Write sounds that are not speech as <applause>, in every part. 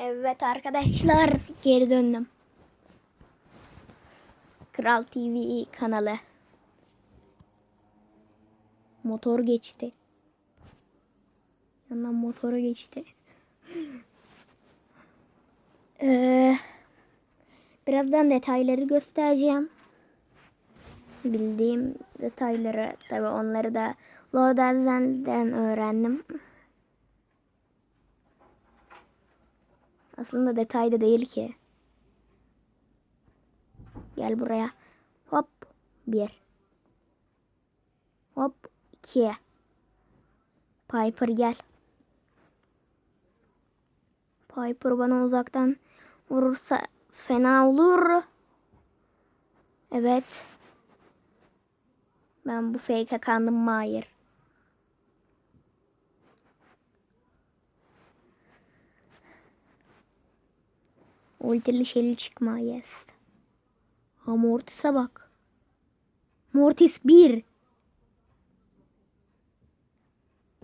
Evet arkadaşlar geri döndüm. Kral TV kanalı. Motor geçti. Yandan motora geçti. <gasps> Ee, birazdan detayları göstereceğim. Bildiğim detayları tabi onları da Lodazen'den öğrendim. Aslında detayda değil ki. Gel buraya. Hop. Bir. Hop. iki. Piper gel. Piper bana uzaktan vurursa fena olur. Evet. Ben bu fake'e kandım mı? Hayır. Ultili şeyli çıkma yes. Ha Mortis'e bak. Mortis 1.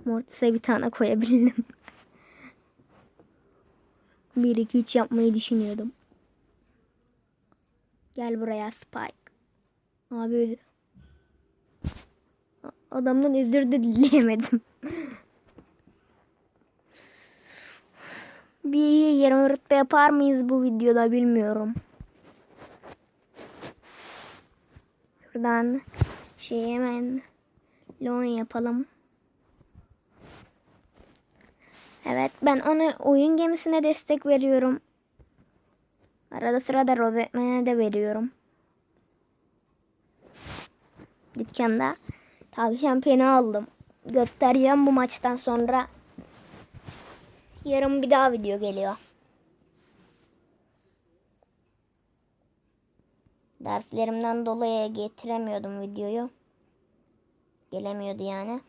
Mortis'e bir tane koyabildim. 1 2 3 yapmayı düşünüyordum. Gel buraya Spike. Abi. Adamdan özür de dileyemedim. <laughs> Bir yarım rütbe yapar mıyız bu videoda bilmiyorum. Şuradan şey hemen loan yapalım. Evet ben ona oyun gemisine destek veriyorum. Arada sırada rozetmene de veriyorum. Dükkanda tavşan peni aldım. Göstereceğim bu maçtan sonra. Yarın bir daha video geliyor. Derslerimden dolayı getiremiyordum videoyu. Gelemiyordu yani.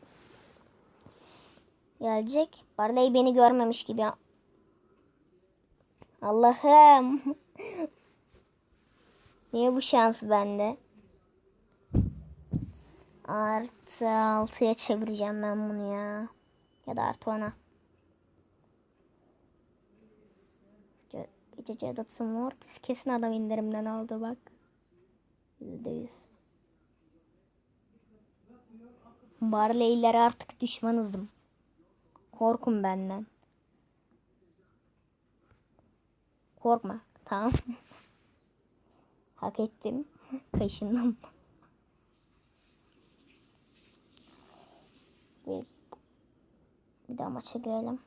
Gelecek. Barley beni görmemiş gibi. Allah'ım. <laughs> Niye bu şans bende? Artı altıya çevireceğim ben bunu ya. Ya da artı ona. Gece cadısı Mortis kesin adam indirimden aldı bak. Yüzde yüz. Barley'lere artık düşmanızım. Korkun benden. Korkma. Tamam. <laughs> Hak ettim. <laughs> Kaşındım. Ve bir daha maça girelim.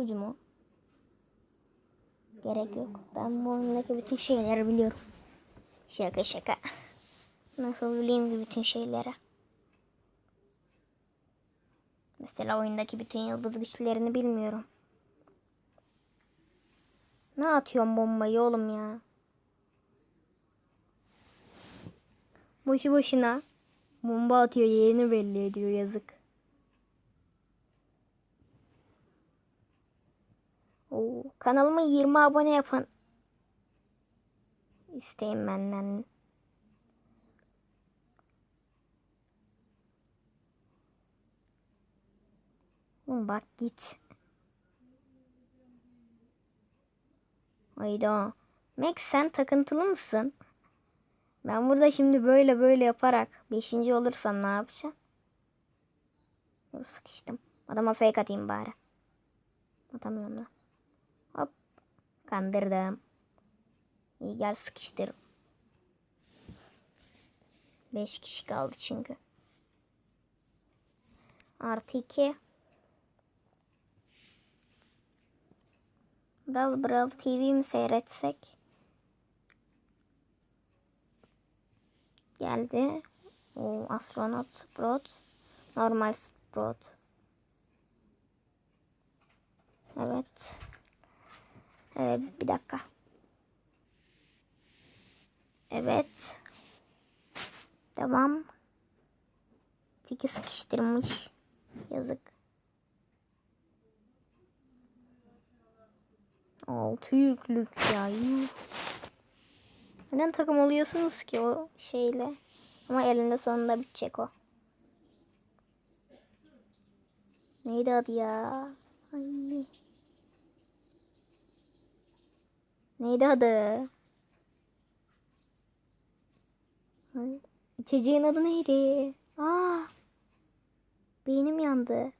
İpucu? Gerek yok. Ben bu oyundaki bütün şeyleri biliyorum. Şaka şaka. Nasıl bileyim ki bütün şeyleri. Mesela oyundaki bütün yıldız güçlerini bilmiyorum. Ne atıyorsun bombayı oğlum ya? Boşu boşuna bomba atıyor yerini belli ediyor yazık. Oo, kanalıma 20 abone yapın. İsteyin benden. Bak git. Hayda. Max sen takıntılı mısın? Ben burada şimdi böyle böyle yaparak 5. olursam ne yapacağım? Sıkıştım. Adama fake atayım bari. Atamıyorum da. Kandırdım. İyi gel sıkıştır. 5 kişi kaldı çünkü. Artı 2. Brawl Brawl TV mi seyretsek? Geldi. O astronot Sprout. Normal Sprout. Evet. Ee, bir dakika. Evet. Devam. Tiki sıkıştırmış. Yazık. Altı yüklük ya. Neden takım oluyorsunuz ki o şeyle? Ama elinde sonunda bitecek o. Neydi adı ya? Ay. Neydi adı? İçeceğin adı neydi? Aa. Beynim yandı.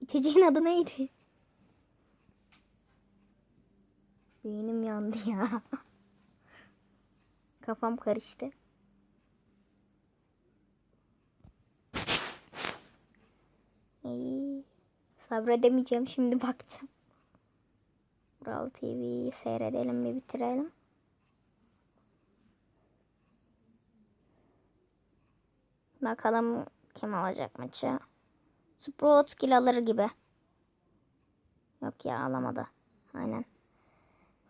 İçeceğin adı neydi? Beynim yandı ya. <laughs> Kafam karıştı. İyi. Sabredemeyeceğim şimdi bakacağım. Bravo TV'yi seyredelim bir bitirelim. Bakalım kim alacak maçı. Sprout alır gibi. Yok ya alamadı. Aynen.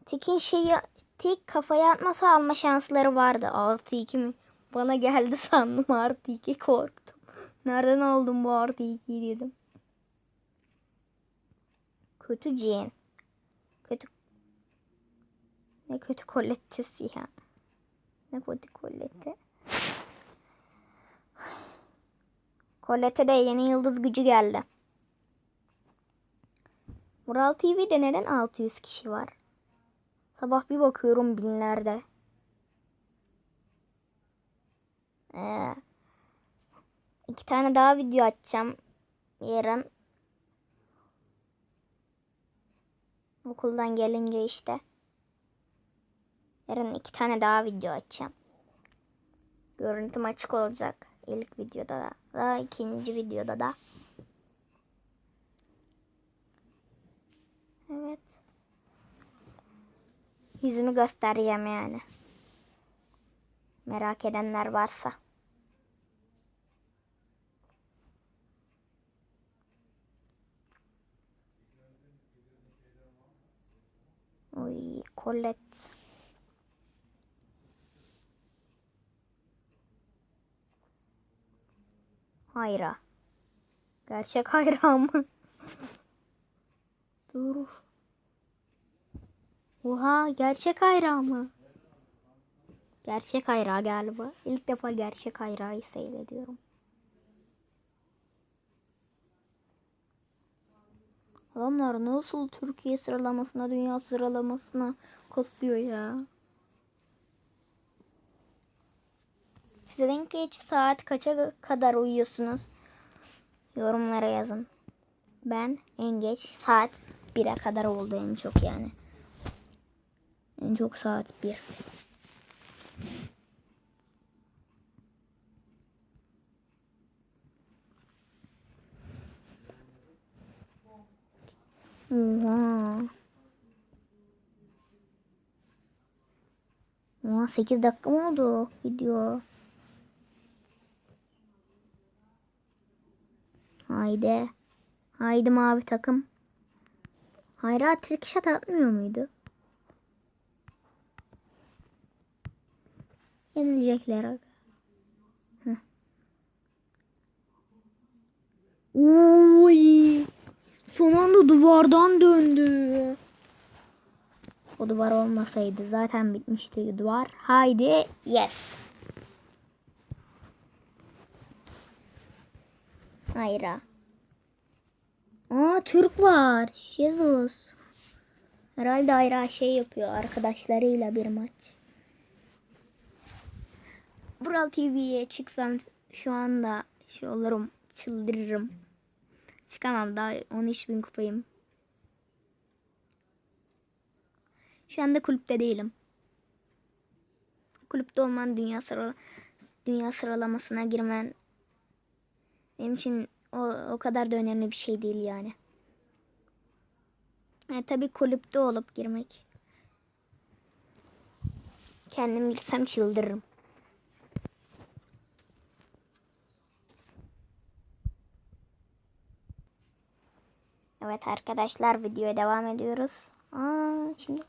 Tik'in şeyi Tik kafaya atmasa alma şansları vardı. Artı 2 mi? Bana geldi <laughs> sandım artı 2 korktum. Nereden aldım bu artı 2'yi dedim. Kötü cin. Kötü. Ne kötü kolettesi ya. Ne kötü kolette. Kolette de yeni yıldız gücü geldi. Mural TV'de neden 600 kişi var? Sabah bir bakıyorum binlerde. Ee, iki tane daha video açacağım yarın. Okuldan gelince işte. Yarın iki tane daha video açacağım. Görüntüm açık olacak. İlk videoda da, da ikinci videoda da. Evet. Yüzümü göstereceğim yani. Merak edenler varsa. Oy, Colette. Hayra. Gerçek hayra mı? <laughs> Dur. Oha gerçek hayra mı? Gerçek hayra galiba. İlk defa gerçek hayrayı seyrediyorum. Adamlar nasıl Türkiye sıralamasına, dünya sıralamasına kasıyor ya. Siz en geç saat kaça kadar uyuyorsunuz? Yorumlara yazın. Ben en geç saat 1'e kadar oldu en çok yani. En çok saat 1. Oha. Oha 8 dakika mı oldu video? Haydi. Haydi mavi takım. Hayra trick shot atmıyor muydu? Yenilecekler. Oy. Son anda duvardan döndü. O duvar olmasaydı zaten bitmişti duvar. Haydi yes. Hayra. Aa Türk var. Jesus. Herhalde Hayra şey yapıyor arkadaşlarıyla bir maç. Vural TV'ye çıksam şu anda şey olurum çıldırırım. Çıkamam daha 13 bin kupayım. Şu anda kulüpte değilim. Kulüpte olman dünya sırala dünya sıralamasına girmen benim için o, o kadar da önemli bir şey değil yani. E, tabii kulüpte olup girmek. Kendim girsem çıldırırım. Evet arkadaşlar videoya devam ediyoruz. Aa şimdi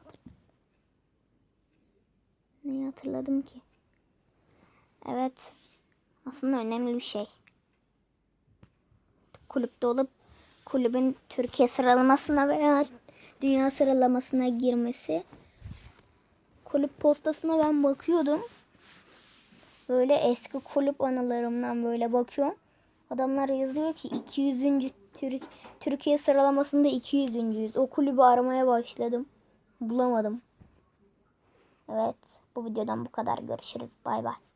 ne hatırladım ki? Evet. Aslında önemli bir şey. Kulüpte olup kulübün Türkiye sıralamasına veya dünya sıralamasına girmesi. Kulüp postasına ben bakıyordum. Böyle eski kulüp anılarımdan böyle bakıyorum. Adamlar yazıyor ki 200. Türk Türkiye sıralamasında 200. O kulübü aramaya başladım. Bulamadım. Evet, bu videodan bu kadar. Görüşürüz. Bay bay.